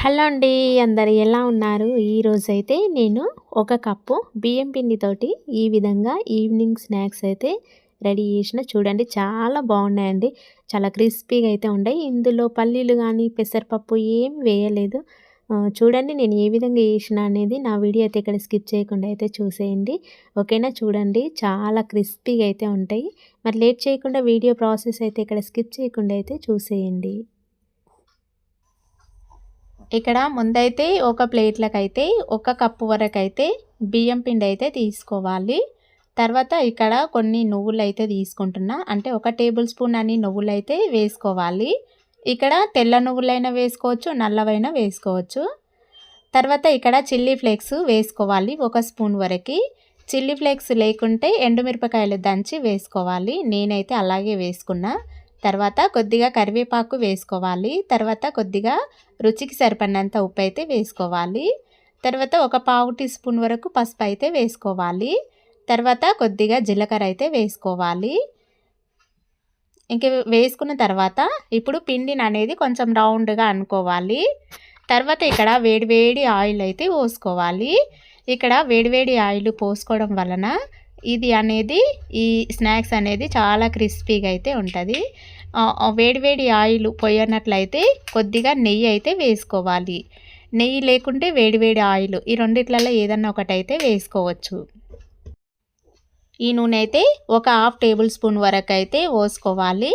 Hello అండి అందరు ఎలా ఉన్నారు? ఈరోజు అయితే నేను ఒక కప్పు బియ్యం పిండితోటి ఈ విధంగా ఈవినింగ్ స్నాక్స్ అయితే రెడీ చేసిన. చూడండి చాలా బాగున్నాయండి. చాలా క్రిస్పీగా అయితే ఉన్నాయి. ఇందులో పల్లీలు కానీ పెసరపప్పు ఏం వేయలేదు. చూడండి నేను ఏ విధంగా చేసిన అనేది నా వీడియో అయితే ఇక్కడ స్కిప్ చేయకుండా అయితే చూసేయండి. ఓకేనా? చూడండి చాలా క్రిస్పీగా అయితే ఉంటాయి. మరి లేట్ చేయకుండా వీడియో ప్రాసెస్ అయితే ఇక్కడ స్కిప్ చేయకుండా అయితే చూసేయండి. ఇక్కడ ముందైతే ఒక ప్లేట్లకైతే ఒక కప్పు వరకు అయితే బియ్యం పిండి అయితే తీసుకోవాలి. తర్వాత ఇక్కడ కొన్ని నువ్వులు అయితే తీసుకుంటున్నా. అంటే ఒక టేబుల్ స్పూన్ అని నువ్వులు అయితే వేసుకోవాలి. ఇక్కడ తెల్ల నువ్వులైనా వేసుకోవచ్చు నల్లవైనా వేసుకోవచ్చు. తర్వాత ఇక్కడ చిల్లీ ఫ్లేక్స్ వేసుకోవాలి ఒక స్పూన్ వరకు. చిల్లీ ఫ్లేక్స్ లేకుంటే ఎండుమిరపకాయలు దంచి వేసుకోవాలి. నేనైతే అలాగే వేసుకున్నా. తర్వాత కొద్దిగా కరివేపాకు వేసుకోవాలి. తర్వాత కొద్దిగా రుచికి సరిపడినంత ఉప్పు అయితే వేసుకోవాలి. తర్వాత ఒక పావు టీ స్పూన్ వరకు పసుపు అయితే వేసుకోవాలి. తర్వాత కొద్దిగా జీలకర్ర అయితే వేసుకోవాలి. ఇంక వేసుకున్న తర్వాత ఇప్పుడు పిండిని అనేది కొంచెం రౌండ్గా అనుకోవాలి. తర్వాత ఇక్కడ వేడివేడి ఆయిల్ అయితే పోసుకోవాలి. ఇక్కడ వేడివేడి ఆయిల్ పోసుకోవడం వలన ఇది అనేది ఈ స్నాక్స్ అనేది చాలా క్రిస్పీగా అయితే ఉంటుంది. వేడివేడి ఆయిల్ పోయినట్లయితే కొద్దిగా నెయ్యి అయితే వేసుకోవాలి. నెయ్యి లేకుంటే వేడివేడి ఆయిల్ ఈ రెండిట్లలో ఏదన్నా ఒకటైతే వేసుకోవచ్చు. ఈ నూనె అయితే ఒక హాఫ్ టేబుల్ స్పూన్ వరకు అయితే పోసుకోవాలి.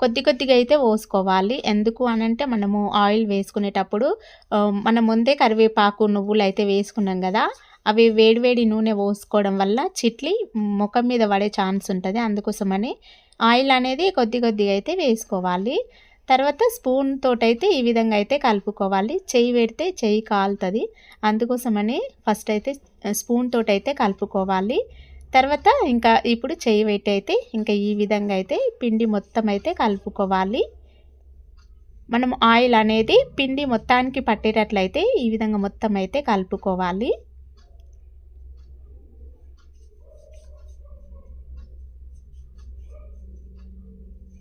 కొద్ది కొద్దిగా అయితే పోసుకోవాలి. ఎందుకు అనంటే మనము ఆయిల్ వేసుకునేటప్పుడు మనం ముందే కరివేపాకు నువ్వులు అయితే వేసుకున్నాం కదా అవి వేడివేడి నూనె పోసుకోవడం వల్ల చిట్లి ముఖం మీద పడే ఛాన్స్ ఉంటుంది. అందుకోసమని ఆయిల్ అనేది కొద్ది కొద్దిగా అయితే వేసుకోవాలి. తర్వాత స్పూన్ తోటైతే ఈ విధంగా అయితే కలుపుకోవాలి. చెయ్యి పెడితే చెయ్యి కాలుతుంది. అందుకోసమని ఫస్ట్ అయితే స్పూన్ తోటైతే కలుపుకోవాలి. తర్వాత ఇంకా ఇప్పుడు చెయ్యి పెట్టి అయితే ఇంకా ఈ విధంగా అయితే పిండి మొత్తం అయితే కలుపుకోవాలి. మనం ఆయిల్ అనేది పిండి మొత్తానికి పట్టేటట్లయితే ఈ విధంగా మొత్తం అయితే కలుపుకోవాలి.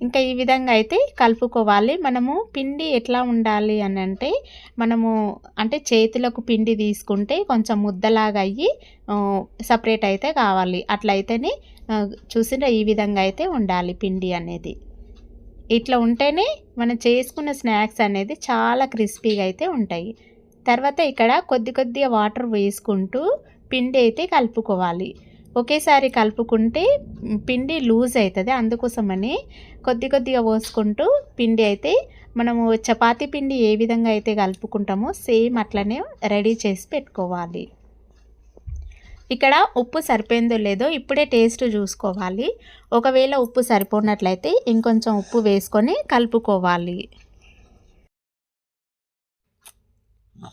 ఇంకా ఈ విధంగా అయితే కలుపుకోవాలి. మనము పిండి ఎట్లా ఉండాలి అని అంటే మనము అంటే చేతులకు పిండి తీసుకుంటే కొంచెం ముద్దలాగా అయ్యి సపరేట్ అయితే కావాలి. అట్లయితేనే చూసిన ఈ విధంగా అయితే ఉండాలి పిండి అనేది. ఇట్లా ఉంటేనే మనం చేసుకున్న స్నాక్స్ అనేది చాలా క్రిస్పీగా అయితే ఉంటాయి. తర్వాత ఇక్కడ కొద్ది కొద్దిగా వాటర్ వేసుకుంటూ పిండి అయితే కలుపుకోవాలి. ఒకేసారి కలుపుకుంటే పిండి లూజ్ అవుతుంది. అందుకోసమని కొద్ది కొద్దిగా పోసుకుంటూ పిండి అయితే మనము చపాతి పిండి ఏ విధంగా అయితే కలుపుకుంటామో సేమ్ అట్లనే రెడీ చేసి పెట్టుకోవాలి. ఇక్కడ ఉప్పు సరిపోయిందో లేదో ఇప్పుడే టేస్ట్ చూసుకోవాలి. ఒకవేళ ఉప్పు సరిపోనట్లయితే ఇంకొంచెం ఉప్పు వేసుకొని కలుపుకోవాలి.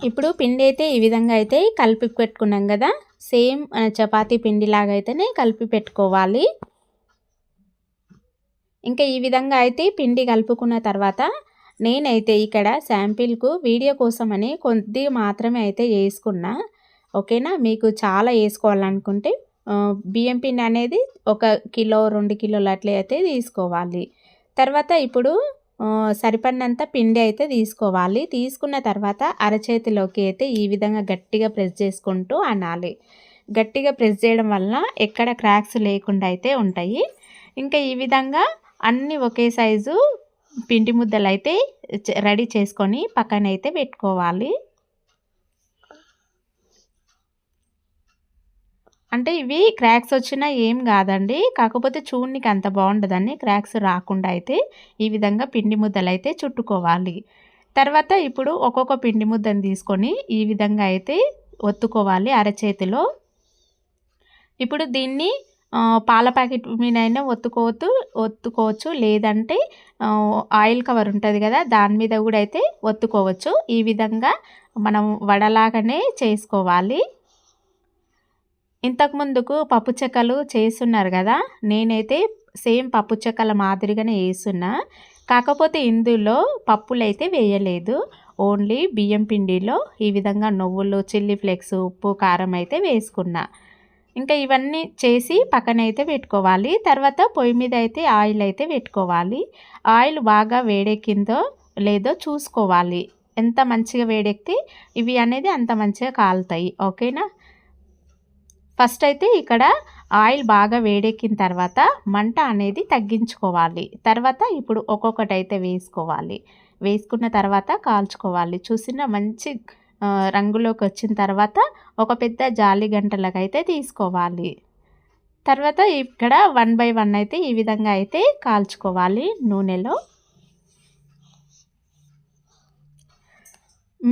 ఇప్పుడు పిండి అయితే ఈ విధంగా అయితే కలిపి పెట్టుకున్నాం కదా. సేమ్ చపాతీ పిండిలాగా అయితేనే కలిపి పెట్టుకోవాలి. ఇంకా ఈ విధంగా అయితే పిండి కలుపుకున్న తర్వాత నేనైతే ఇక్కడ శాంపిల్కు వీడియో కోసమని కొద్ది మాత్రమే అయితే వేసుకున్నా. ఓకేనా? మీకు చాలా వేసుకోవాలనుకుంటే బియ్యం పిండి అనేది ఒక కిలో రెండు కిలోలు అట్లే అయితే తీసుకోవాలి. తర్వాత ఇప్పుడు సరిపడినంత పిండి అయితే తీసుకోవాలి. తీసుకున్న తర్వాత అరచేతిలోకి అయితే ఈ విధంగా గట్టిగా ప్రెస్ చేసుకుంటూ అనాలి. గట్టిగా ప్రెస్ చేయడం వల్ల ఎక్కడ క్రాక్స్ లేకుండా అయితే ఉంటాయి. ఇంకా ఈ విధంగా అన్నీ ఒకే సైజు పిండి ముద్దలు అయితే రెడీ చేసుకొని పక్కనైతే పెట్టుకోవాలి. అంటే ఇవి క్రాక్స్ వచ్చినా ఏం కాదండి. కాకపోతే చూడ్నికి అంత బాగుండదని క్రాక్స్ రాకుండా అయితే ఈ విధంగా పిండి ముద్దలు అయితే చుట్టుకోవాలి. తర్వాత ఇప్పుడు ఒక్కొక్క పిండి ముద్దను తీసుకొని ఈ విధంగా అయితే ఒత్తుకోవాలి అరచేతిలో. ఇప్పుడు దీన్ని పాల ప్యాకెట్ మీదైనా ఒత్తుకోవచ్చు ఒత్తుకోవచ్చు. లేదంటే ఆయిల్ కవర్ ఉంటుంది కదా దాని మీద కూడా అయితే ఒత్తుకోవచ్చు. ఈ విధంగా మనం వడలాగానే చేసుకోవాలి. ఇంతకుముందుకు పప్పు చెక్కలు చేస్తున్నారు కదా నేనైతే సేమ్ పప్పు చెక్కల మాదిరిగానే వేస్తున్నా కాకపోతే ఇందులో పప్పులు అయితే వేయలేదు. ఓన్లీ బియ్యం పిండిలో ఈ విధంగా నువ్వులు చిల్లీ ఫ్లేక్స్ ఉప్పు కారం అయితే వేసుకున్నా. ఇంకా ఇవన్నీ చేసి పక్కన అయితే పెట్టుకోవాలి. తర్వాత పొయ్యి మీద అయితే ఆయిల్ అయితే పెట్టుకోవాలి. ఆయిల్ బాగా వేడెక్కిందో లేదో చూసుకోవాలి. ఎంత మంచిగా వేడెక్కితే ఇవి అనేది అంత మంచిగా కాలుతాయి. ఓకేనా? ఫస్ట్ అయితే ఇక్కడ ఆయిల్ బాగా వేడెక్కిన తర్వాత మంట అనేది తగ్గించుకోవాలి. తర్వాత ఇప్పుడు ఒక్కొక్కటి అయితే వేసుకోవాలి. వేసుకున్న తర్వాత కాల్చుకోవాలి. చూసిన మంచి రంగులోకి వచ్చిన తర్వాత ఒక పెద్ద జాలి గంటలకైతే తీసుకోవాలి. తర్వాత ఇక్కడ వన్ బై వన్ అయితే ఈ విధంగా అయితే కాల్చుకోవాలి నూనెలో.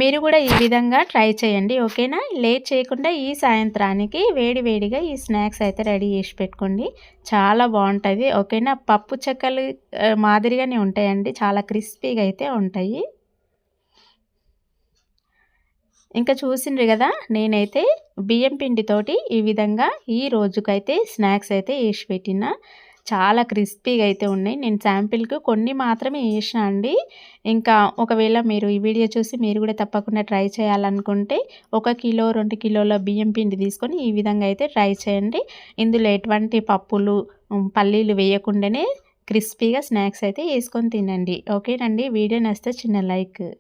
మీరు కూడా ఈ విధంగా ట్రై చేయండి ఓకేనా? లేట్ చేయకుండా ఈ సాయంత్రానికి వేడివేడిగా ఈ స్నాక్స్ అయితే రెడీ చేసి పెట్టుకోండి. చాలా బాగుంటుంది ఓకేనా? పప్పు చెక్కలు మాదిరిగానే ఉంటాయండి చాలా క్రిస్పీగా అయితే ఉంటాయి. ఇంకా చూసిండ్రు కదా నేనైతే బియ్యం పిండితోటి ఈ విధంగా ఈ రోజుకైతే స్నాక్స్ అయితే వేసి పెట్టిన. చాలా క్రిస్పీగా అయితే ఉన్నాయి. నేను శాంపిల్కి కొన్ని మాత్రమే వేసిన అండి. ఇంకా ఒకవేళ మీరు ఈ వీడియో చూసి మీరు కూడా తప్పకుండా ట్రై చేయాలనుకుంటే ఒక కిలో రెండు కిలోల బియ్యం పిండి తీసుకొని ఈ విధంగా అయితే ట్రై చేయండి. ఇందులో ఎటువంటి పప్పులు పల్లీలు వేయకుండానే క్రిస్పీగా స్నాక్స్ అయితే వేసుకొని తినండి. ఓకేనండి? వీడియో నచ్చితే చిన్న లైక్.